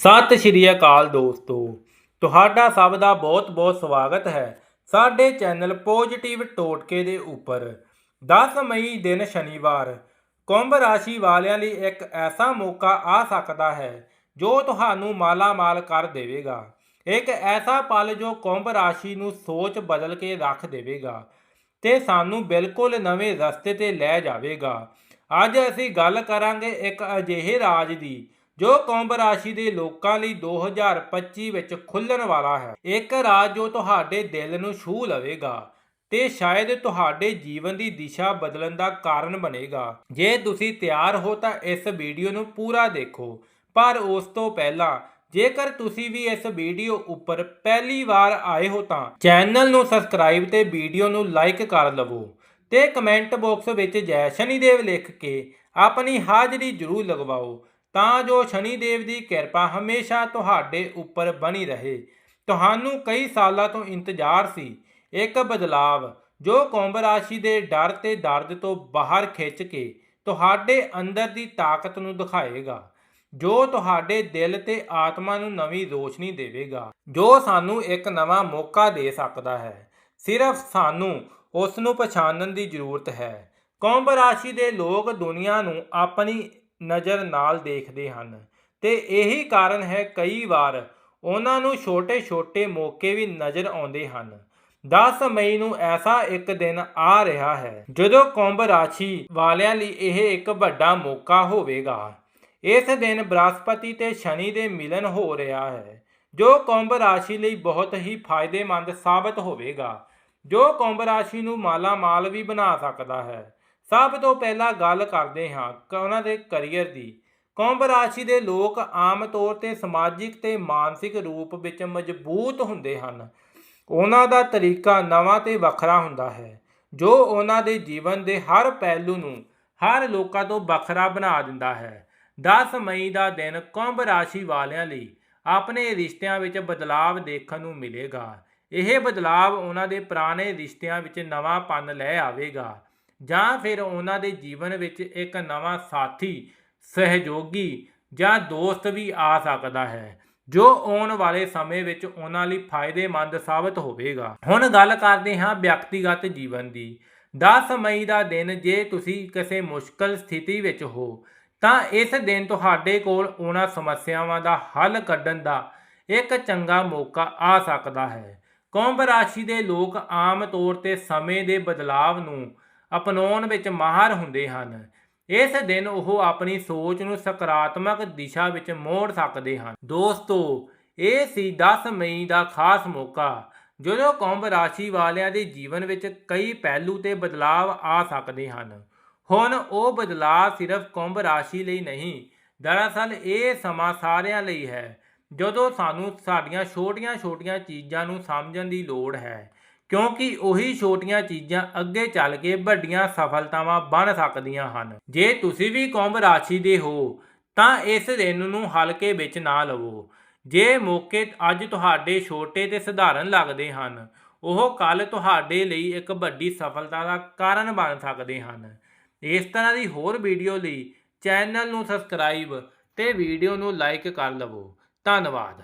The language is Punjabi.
ਸਤਿ ਸ਼੍ਰੀ ਅਕਾਲ ਦੋਸਤੋ। ਤੁਹਾਡਾ ਸਭ ਦਾ ਬਹੁਤ-ਬਹੁਤ ਸਵਾਗਤ ਹੈ ਸਾਡੇ ਚੈਨਲ ਪੋਜ਼ਿਟਿਵ ਟੋਟਕੇ ਦੇ ਉੱਪਰ। 10 ਮਈ ਦਿਨ ਸ਼ਨੀਵਾਰ, ਕੁੰਭ ਰਾਸ਼ੀ ਵਾਲਿਆਂ ਲਈ ਇੱਕ ਐਸਾ ਮੌਕਾ ਆ ਸਕਦਾ ਹੈ ਜੋ ਤੁਹਾਨੂੰ ਮਾਲਾ ਮਾਲ ਕਰ ਦੇਵੇਗਾ। ਇੱਕ ਐਸਾ ਪਲ ਜੋ ਕੁੰਭ ਰਾਸ਼ੀ ਨੂੰ ਸੋਚ ਬਦਲ ਕੇ ਰੱਖ ਦੇਵੇਗਾ ਤੇ ਸਾਨੂੰ ਬਿਲਕੁਲ ਨਵੇਂ ਰਸਤੇ ਤੇ ਲੈ ਜਾਵੇਗਾ। ਅੱਜ ਅਸੀਂ ਗੱਲ ਕਰਾਂਗੇ ਇੱਕ ਅਜਿਹੇ ਰਾਜ ਦੀ ਜੋ ਕੁੰਭ ਰਾਸ਼ੀ ਦੇ ਲੋਕਾਂ ਲਈ 2025 ਵਿੱਚ ਖੁੱਲਣ ਵਾਲਾ ਹੈ, ਇੱਕ ਰਾਜ ਜੋ ਤੁਹਾਡੇ ਦਿਲ ਨੂੰ ਛੂਹ ਲਵੇਗਾ ਤੇ ਸ਼ਾਇਦ ਤੁਹਾਡੇ ਜੀਵਨ ਦੀ ਦਿਸ਼ਾ ਬਦਲਣ ਦਾ ਕਾਰਨ ਬਣੇਗਾ। ਜੇ ਤੁਸੀਂ ਤਿਆਰ ਹੋ ਤਾਂ ਇਸ ਵੀਡੀਓ ਨੂੰ ਪੂਰਾ ਦੇਖੋ, ਪਰ ਉਸ ਤੋਂ ਪਹਿਲਾਂ ਜੇਕਰ ਤੁਸੀਂ ਵੀ ਇਸ ਵੀਡੀਓ ਉੱਪਰ ਪਹਿਲੀ ਵਾਰ ਆਏ ਹੋ ਤਾਂ ਚੈਨਲ ਨੂੰ ਸਬਸਕ੍ਰਾਈਬ ਤੇ ਵੀਡੀਓ ਨੂੰ ਲਾਈਕ ਕਰ ਲਵੋ ਤੇ ਕਮੈਂਟ ਬਾਕਸ ਵਿੱਚ ਜੈ ਸ਼ਨੀਦੇਵ ਲਿਖ ਕੇ ਆਪਣੀ ਹਾਜ਼ਰੀ ਜ਼ਰੂਰ ਲਗਵਾਓ। ਤਾਂ ਜੋ ਸ਼ਨੀਦੇਵ ਦੀ ਕਿਰਪਾ ਹਮੇਸ਼ਾ ਤੁਹਾਡੇ ਉੱਪਰ ਬਣੀ ਰਹੇ। ਤੁਹਾਨੂੰ ਕਈ ਸਾਲਾਂ ਤੋਂ ਇੰਤਜ਼ਾਰ ਸੀ। ਇੱਕ ਬਦਲਾਵ, ਜੋ ਕੁੰਭ ਰਾਸ਼ੀ ਦੇ ਡਰ ਤੇ ਦਰਦ ਤੋਂ ਬਾਹਰ ਖਿੱਚ ਕੇ ਤੁਹਾਡੇ ਅੰਦਰ ਦੀ ਤਾਕਤ ਨੂੰ ਦਿਖਾਏਗਾ, ਜੋ ਤੁਹਾਡੇ ਦਿਲ ਤੇ ਆਤਮਾ ਨੂੰ ਨਵੀਂ ਰੋਸ਼ਨੀ ਦੇਵੇਗਾ, ਜੋ ਸਾਨੂੰ ਇੱਕ ਨਵਾਂ ਮੌਕਾ ਦੇ ਸਕਦਾ ਹੈ। ਸਿਰਫ ਸਾਨੂੰ ਉਸ ਨੂੰ ਪਛਾਣਨ ਦੀ ਜ਼ਰੂਰਤ ਹੈ। ਕੁੰਭ ਰਾਸ਼ੀ ਦੇ ਲੋਕ ਦੁਨੀਆ ਨੂੰ ਆਪਣੀ ਨਜ਼ਰ ਨਾਲ ਦੇਖਦੇ ਹਨ। ਤੇ ਇਹੀ ਕਾਰਨ ਹੈ ਕਈ ਵਾਰ ਉਹਨਾਂ ਨੂੰ ਛੋਟੇ-ਛੋਟੇ ਮੌਕੇ ਵੀ ਨਜ਼ਰ ਆਉਂਦੇ ਹਨ। 10 ਮਈ ਨੂੰ ਐਸਾ ਇੱਕ ਦਿਨ ਆ ਰਿਹਾ ਹੈ ਜਦੋਂ ਕੁੰਭ ਰਾਸ਼ੀ ਵਾਲਿਆਂ ਲਈ ਇਹ ਇੱਕ ਵੱਡਾ ਮੌਕਾ ਹੋਵੇਗਾ। ਇਸ ਦਿਨ ਬ੍ਰਹਸਪਤੀ ਤੇ ਸ਼ਨੀ ਦੇ ਮਿਲਨ ਹੋ ਰਿਹਾ ਹੈ, ਜੋ ਕੁੰਭ ਰਾਸ਼ੀ ਲਈ ਬਹੁਤ ਹੀ ਫਾਇਦੇਮੰਦ ਸਾਬਤ ਹੋਵੇਗਾ। ਜੋ ਕੁੰਭ ਰਾਸ਼ੀ ਨੂੰ ਮਾਲਾ ਮਾਲ ਵੀ ਬਣਾ ਸਕਦਾ ਹੈ। ਸਭ ਤੋਂ ਪਹਿਲਾਂ ਗੱਲ ਕਰਦੇ ਹਾਂ ਕ- ਉਹਨਾਂ ਦੇ ਕੈਰੀਅਰ ਦੀ। ਕੁੰਭ ਰਾਸ਼ੀ ਦੇ ਲੋਕ ਆਮ ਤੌਰ ਤੇ ਸਮਾਜਿਕ ਤੇ ਮਾਨਸਿਕ ਰੂਪ ਵਿੱਚ ਮਜ਼ਬੂਤ ਹੁੰਦੇ ਹਨ। ਉਹਨਾਂ ਦਾ ਤਰੀਕਾ ਨਵਾਂ ਤੇ ਵੱਖਰਾ ਹੁੰਦਾ ਹੈ, ਜੋ ਉਹਨਾਂ ਦੇ ਜੀਵਨ ਦੇ ਹਰ ਪਹਿਲੂ ਨੂੰ ਹਰ ਲੋਕਾਂ ਤੋਂ ਵੱਖਰਾ ਬਣਾ ਦਿੰਦਾ ਹੈ। 10 ਮਈ ਦਾ ਦਿਨ ਕੁੰਭ ਰਾਸ਼ੀ ਵਾਲਿਆਂ ਲਈ ਆਪਣੇ ਰਿਸ਼ਤਿਆਂ ਵਿੱਚ ਬਦਲਾਵ ਦੇਖਣ ਨੂੰ ਮਿਲੇਗਾ। ਇਹ ਬਦਲਾਵ ਉਹਨਾਂ ਦੇ ਪੁਰਾਣੇ ਰਿਸ਼ਤਿਆਂ ਵਿੱਚ ਨਵਾਂ ਪਨ ਲੈ ਆਵੇਗਾ। ਜਾਂ ਫਿਰ ਉਹਨਾਂ ਦੇ ਜੀਵਨ ਵਿੱਚ ਇੱਕ ਨਵਾਂ ਸਾਥੀ, ਸਹਿਯੋਗੀ ਜਾਂ ਦੋਸਤ ਵੀ ਆ ਸਕਦਾ ਹੈ, ਜੋ ਆਉਣ ਵਾਲੇ ਸਮੇਂ ਵਿੱਚ ਉਹਨਾਂ ਲਈ ਫਾਇਦੇਮੰਦ ਸਾਬਤ ਹੋਵੇਗਾ। ਹੁਣ ਗੱਲ ਕਰਦੇ ਹਾਂ ਵਿਅਕਤੀਗਤ ਜੀਵਨ ਦੀ। 10 ਮਈ ਦਾ ਦਿਨ ਜੇ ਤੁਸੀਂ ਕਿਸੇ ਮੁਸ਼ਕਲ ਸਥਿਤੀ ਵਿੱਚ ਹੋ, ਤਾਂ ਇਸ ਦਿਨ ਤੁਹਾਡੇ ਕੋਲ ਉਹਨਾਂ ਸਮੱਸਿਆਵਾਂ ਦਾ ਹੱਲ ਕੱਢਣ ਦਾ ਇੱਕ ਚੰਗਾ ਮੌਕਾ ਆ ਸਕਦਾ ਹੈ। ਕੁੰਭ ਰਾਸ਼ੀ ਦੇ ਲੋਕ ਆਮ ਤੌਰ ਤੇ ਸਮੇਂ ਦੇ ਬਦਲਾਵ ਨੂੰ ਅਪਣਾਉਣ ਵਿੱਚ ਮਾਹਰ ਹੁੰਦੇ ਹਨ। ਇਸ ਦਿਨ ਉਹ ਆਪਣੀ ਸੋਚ ਨੂੰ ਸਕਾਰਾਤਮਕ ਦਿਸ਼ਾ ਵਿੱਚ ਮੋੜ ਸਕਦੇ ਹਨ। ਦੋਸਤੋ, ਇਹ ਸੀ 10 ਮਈ ਦਾ ਖਾਸ ਮੌਕਾ, ਜਦੋਂ ਕੁੰਭ ਰਾਸ਼ੀ ਵਾਲਿਆਂ ਦੇ ਜੀਵਨ ਵਿੱਚ ਕਈ ਪਹਿਲੂ ਤੇ ਬਦਲਾਵ ਆ ਸਕਦੇ ਹਨ। ਹੁਣ ਉਹ ਬਦਲਾਅ ਸਿਰਫ ਕੁੰਭ ਰਾਸ਼ੀ ਲਈ ਨਹੀਂ, ਦਰਅਸਲ ਇਹ ਸਮਾਂ ਸਾਰਿਆਂ ਲਈ ਹੈ, ਜਦੋਂ ਸਾਨੂੰ ਸਾਡੀਆਂ ਛੋਟੀਆਂ-ਛੋਟੀਆਂ ਚੀਜ਼ਾਂ ਨੂੰ ਸਮਝਣ ਦੀ ਲੋੜ ਹੈ। ਕਿਉਂਕਿ ਉਹੀ ਛੋਟੀਆਂ ਚੀਜ਼ਾਂ ਅੱਗੇ ਚੱਲ ਕੇ ਵੱਡੀਆਂ ਸਫਲਤਾਵਾਂ ਬਣ ਸਕਦੀਆਂ ਹਨ। ਜੇ ਤੁਸੀਂ ਵੀ ਕੁੰਭ ਰਾਸ਼ੀ ਦੇ ਹੋ, ਤਾਂ ਇਸ ਦਿਨ ਨੂੰ ਹਲਕੇ ਵਿੱਚ ਨਾ ਲਵੋ। ਜੇ ਮੌਕੇ ਅੱਜ ਤੁਹਾਡੇ ਛੋਟੇ ਤੇ ਸਧਾਰਨ ਲੱਗਦੇ ਹਨ, ਉਹ ਕੱਲ ਤੁਹਾਡੇ ਲਈ ਇੱਕ ਵੱਡੀ ਸਫਲਤਾ ਦਾ ਕਾਰਨ ਬਣ ਸਕਦੇ ਹਨ। ਇਸ ਤਰ੍ਹਾਂ ਦੀ ਹੋਰ ਵੀਡੀਓ ਲਈ ਚੈਨਲ ਨੂੰ ਸਬਸਕ੍ਰਾਈਬ ਤੇ ਵੀਡੀਓ ਨੂੰ ਲਾਈਕ ਕਰ ਲਵੋ। ਧੰਨਵਾਦ।